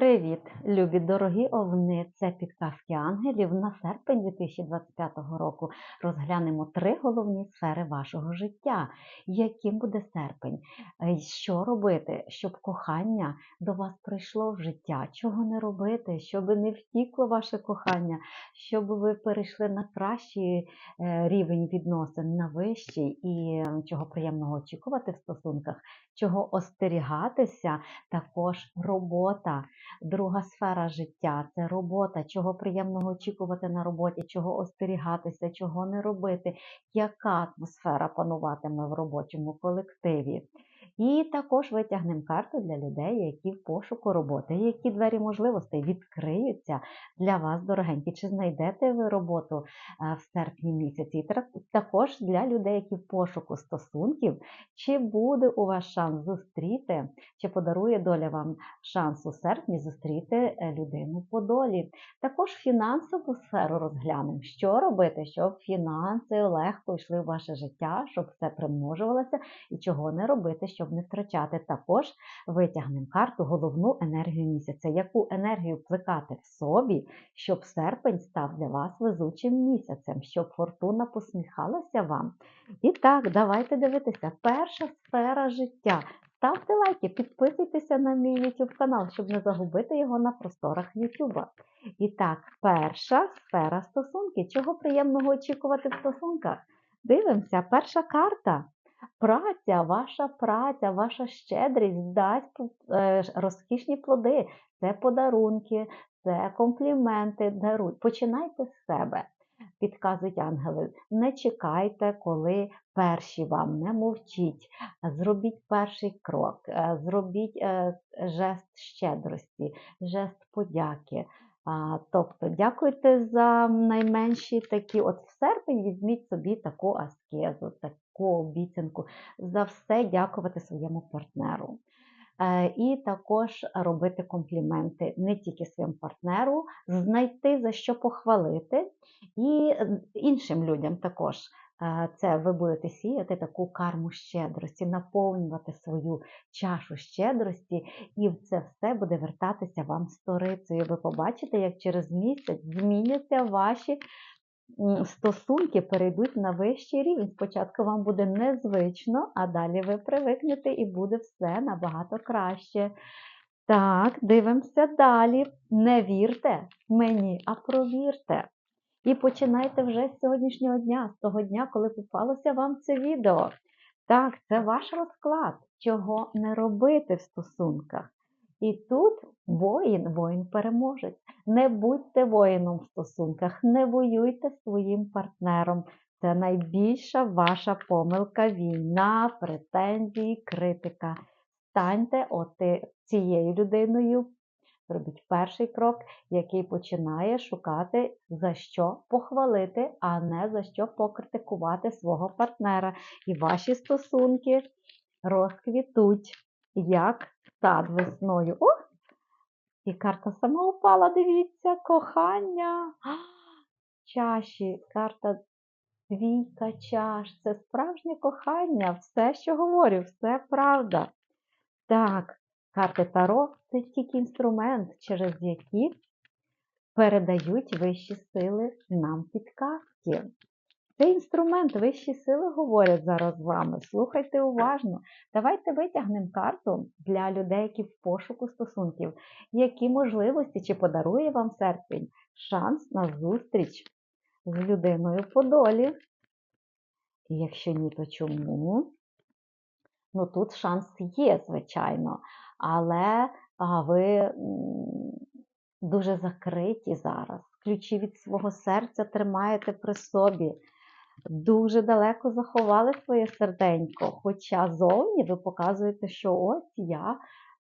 Привіт, любі дорогі овни! Це підказки ангелів на серпень 2025 року. Розглянемо три головні сфери вашого життя. Яким буде серпень? Е, Що робити, щоб кохання до вас прийшло в життя? Чого не робити, щоб не втікло ваше кохання, щоб ви перейшли на кращий е, рівень відносин, на вищий і чого приємного очікувати в стосунках, чого остерігатися, також робота. Друга сфера життя це робота, чого приємного очікувати на роботі, чого остерігатися, чого не робити, яка атмосфера пануватиме в робочому колективі. І також витягнемо карту для людей, які в пошуку роботи, які двері можливостей відкриються для вас, дорогенькі. Чи знайдете ви роботу е, в серпні місяці? Також для людей, які в пошуку стосунків, чи буде у вас шанс зустріти, чи подарує доля вам шанс у серпні зустріти е, людину по долі. Також фінансову сферу розглянемо. Що робити, щоб фінанси легко йшли в ваше життя, щоб все примножувалося, і чого не робити, щоб не втрачати. Також витягнемо карту головну енергію місяця. Яку енергію плекати в собі, щоб серпень став для вас везучим місяцем, щоб фортуна посміхалася вам. І так, давайте дивитися. Перша сфера життя. Ставте лайки, підписуйтеся на мій YouTube канал, щоб не загубити його на просторах YouTube. І так, перша сфера стосунки. Чого приємного очікувати в стосунках? Дивимося, перша карта. Праця, ваша праця, ваша щедрість дасть е, розкішні плоди. Це подарунки, це компліменти, даруй. Починайте з себе. Підказують ангели, не чекайте, коли перші вам не мовчіть. Зробіть перший крок, е, зробіть е, жест щедрості, жест подяки. Тобто, дякуйте за найменші такі. От в серпень візьміть собі таку аскезу, таку обіцянку. За все дякувати своєму партнеру. Е, І також робити компліменти не тільки своєму партнеру, знайти за що похвалити, і е, іншим людям також. Е, Це ви будете сіяти таку карму щедрості, наповнювати свою чашу щедрості, і це все буде вертатися вам сторицею. Ви побачите, як через місяць зміняться ваші стосунки, перейдуть на вищий рівень. Спочатку вам буде незвично, а далі ви привикнете і буде все набагато краще. Так, дивимося далі. Не вірте мені, а провірте. І починайте вже з сьогоднішнього дня, з того дня, коли попалося вам це відео. Так, це ваш розклад, чого не робити в стосунках. І тут воїн, воїн переможець. Не будьте воїном в стосунках, не воюйте своїм партнером. Це найбільша ваша помилка, війна, претензії, критика. Станьте оти цією людиною, зробіть перший крок, який починає шукати за що похвалити, а не за що покритикувати свого партнера. І ваші стосунки розквітуть, як сад весною. О! І карта сама упала, дивіться, кохання. А, Чаші, карта двійка чаш. Це справжнє кохання. Все, що говорю, все правда. Так, карти Таро це тільки інструмент, через який передають вищі сили нам підказки. Це інструмент, вищі сили говорять зараз з вами. Слухайте уважно. Давайте витягнемо карту для людей, які в пошуку стосунків. Які можливості чи подарує вам серпень шанс на зустріч з людиною по долі? І якщо ні, то чому? Ну тут шанс є, звичайно, але а, ви дуже закриті зараз. Ключі від свого серця тримаєте при собі. Дуже далеко заховали своє серденько, хоча зовні ви показуєте, що ось я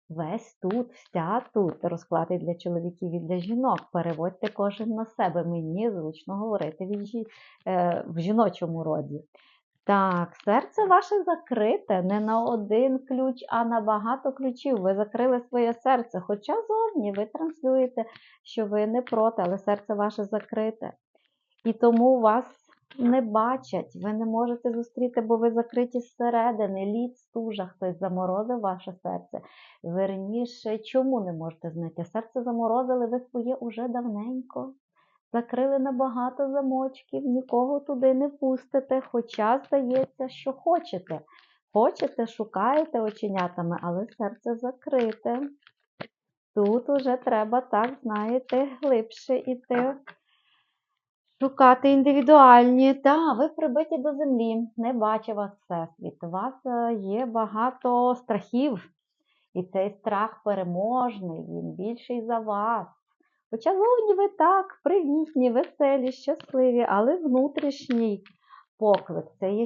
весь тут, вся тут. Розклад і для чоловіків і для жінок. Переводьте кожен на себе. Мені зручно говорити від жі- е, в жіночому роді. Так, серце ваше закрите не на один ключ, а на багато ключів. Ви закрили своє серце, хоча зовні ви транслюєте, що ви не проти, але серце ваше закрите. І тому у вас не бачать, ви не можете зустріти, бо ви закриті зсередини, лід, стужа, хтось заморозив ваше серце. Верніше, чому не можете знайти? Серце заморозили ви своє уже давненько. Закрили на багато замочків, нікого туди не пустите, хоча здається, що хочете. Хочете, шукаєте оченятами, але серце закрите. Тут уже треба, так, знаєте, глибше іти. Шукати індивідуальні. Та, ви прибиті до землі, не бачить вас всесвіт. У вас е, є багато страхів, і цей страх переможний, він більший за вас. Хоча зовні ви так, привітні, веселі, щасливі, але внутрішній поклик це є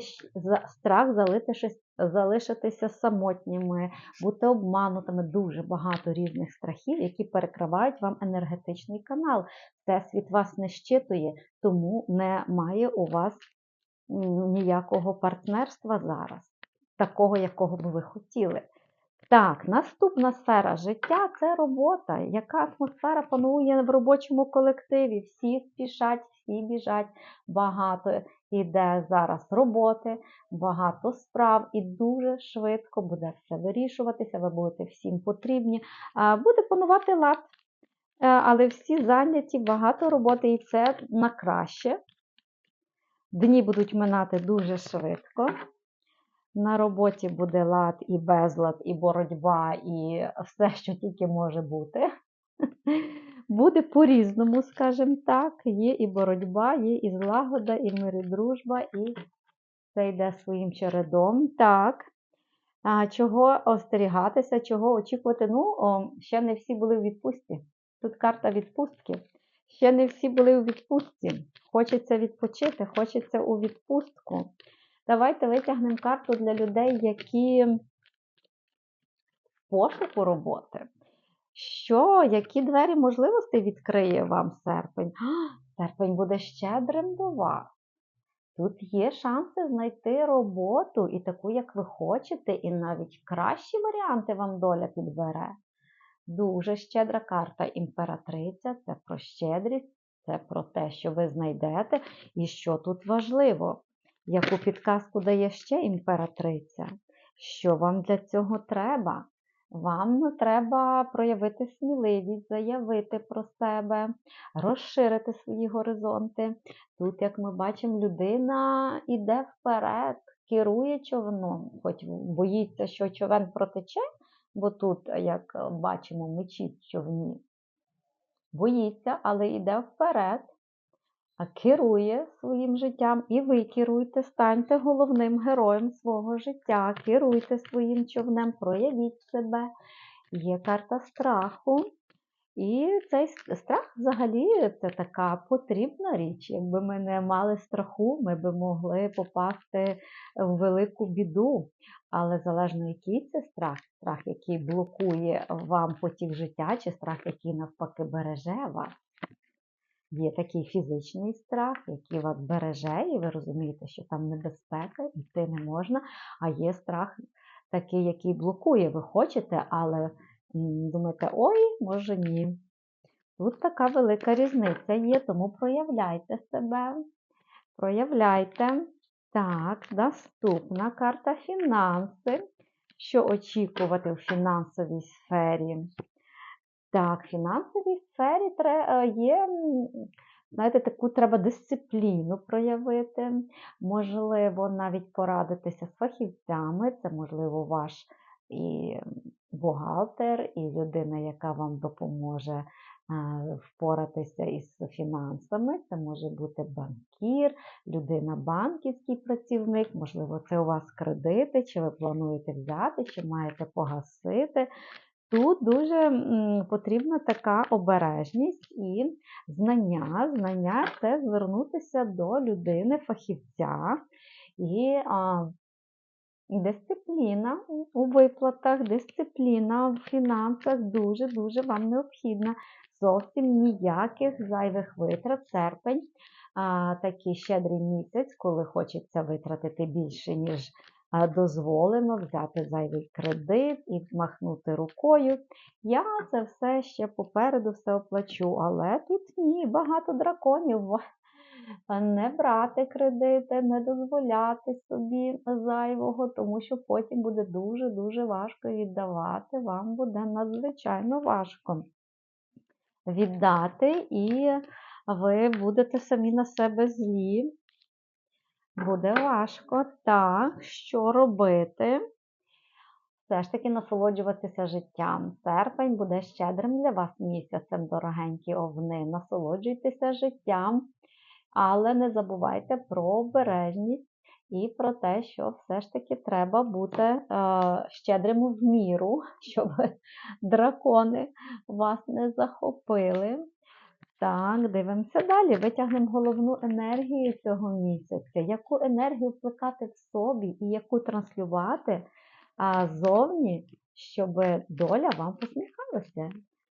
страх залишитися, самотніми, бути обманутими. Дуже багато різних страхів, які перекривають вам енергетичний канал. Всесвіт вас не щитує, тому немає у вас ніякого партнерства зараз, такого, якого би ви хотіли. Так, наступна сфера життя це робота. Яка атмосфера панує в робочому колективі? Всі спішать, всі біжать, багато іде зараз роботи, багато справ, і дуже швидко буде все вирішуватися. Ви будете всім потрібні. Буде панувати лад, Е, але всі зайняті, багато роботи, і це на краще. Дні будуть минати дуже швидко. На роботі буде лад і безлад, і боротьба, і все, що тільки може бути. Буде по-різному, скажімо так. Є і боротьба, є і злагода, і мир, і дружба, і це йде своїм чередом. Так. А чого остерігатися, чого очікувати? Ну, о, ще не всі були в відпустці. Тут карта відпустки. Ще не всі були у відпустці. Хочеться відпочити, хочеться у відпустку. Давайте витягнемо карту для людей, які в пошуку роботи. Що, які двері можливостей відкриє вам серпень? А, Серпень буде щедрим до вас. Тут є шанси знайти роботу і таку, як ви хочете, і навіть кращі варіанти вам доля підбере. Дуже щедра карта імператриця це про щедрість, це про те, що ви знайдете, і що тут важливо. Яку підказку дає ще імператриця? Що вам для цього треба? Вам треба проявити сміливість, заявити про себе, розширити свої горизонти. Тут, як ми бачимо, людина іде вперед, керує човном, хоч боїться, що човен протече, бо тут, як бачимо, мечі човні. Боїться, але йде вперед, а керує своїм життям. І ви керуйте, станьте головним героєм свого життя, керуйте своїм човнем, проявіть себе. Є карта страху. І цей страх взагалі це така потрібна річ. Якби ми не мали страху, ми би могли попасти в велику біду. Але залежно який це страх, страх, який блокує вам потік життя, чи страх, який навпаки береже вас. Є такий фізичний страх, який вас береже, і ви розумієте, що там небезпека, йти не можна. А є страх такий, який блокує. Ви хочете, але думаєте, ой, може ні. Тут така велика різниця є, тому проявляйте себе. Проявляйте. Так, наступна карта фінанси. Що очікувати в фінансовій сфері? Так, в фінансовій сфері е, є, знаєте, таку треба дисципліну проявити. Можливо, навіть порадитися з фахівцями. Це, можливо, ваш і бухгалтер, і людина, яка вам допоможе е, впоратися із фінансами. Це може бути банкір, людина, банківський працівник, можливо, це у вас кредити, чи ви плануєте взяти, чи маєте погасити. Тут дуже потрібна така обережність і знання. Знання це звернутися до людини, фахівця і а, дисципліна у виплатах, дисципліна в фінансах дуже-дуже вам необхідна. Зовсім ніяких зайвих витрат. Серпень а, такий щедрий місяць, коли хочеться витратити більше, ніж дозволено, взяти зайвий кредит і махнути рукою. Я це все ще попереду все оплачу, але тут ні, багато драконів. не брати кредити, не дозволяти собі зайвого, тому що потім буде дуже-дуже важко віддавати, вам буде надзвичайно важко віддати, і ви будете самі на себе злі. Буде важко. Так, що робити? Все ж таки насолоджуватися життям. Серпень буде щедрим для вас місяцем, дорогенькі овни. Насолоджуйтеся життям, але не забувайте про обережність і про те, що все ж таки треба бути е, щедрим в міру, щоб дракони вас не захопили. Так, дивимося далі. Витягнемо головну енергію цього місяця. Яку енергію вплекати в собі і яку транслювати а, зовні, щоб доля вам посміхалася,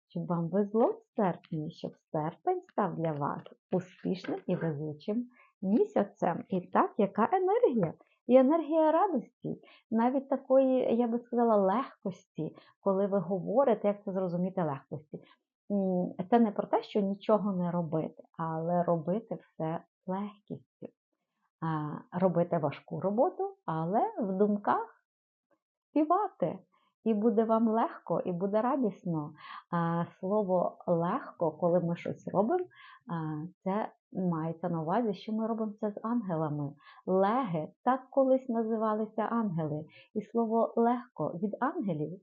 щоб вам везло в серпні, щоб серпень став для вас успішним і везучим місяцем. І так, яка енергія? І енергія радості, навіть такої, я би сказала, легкості, коли ви говорите, як це зрозуміти легкості. Це не про те, що нічого не робити, але робити все легкістю. Робити важку роботу, але в думках співати. І буде вам легко, і буде радісно. Слово легко, коли ми щось робимо, це мається на увазі, що ми робимо це з ангелами. Леги так колись називалися ангели. І слово легко від ангелів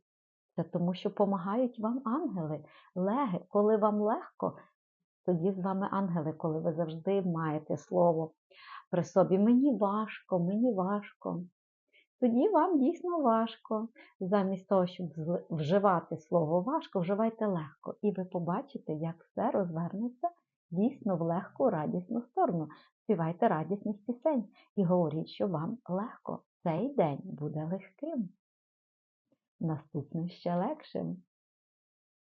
це тому, що допомагають вам ангели. Леги, коли вам легко, тоді з вами ангели, коли ви завжди маєте слово при собі. Мені важко, мені важко. Тоді вам дійсно важко. Замість того, щоб вживати слово важко, вживайте легко. І ви побачите, як все розвернеться дійсно в легку, радісну сторону. Співайте радісних пісень і говоріть, що вам легко. Цей день буде легким. na 100 szczęścia.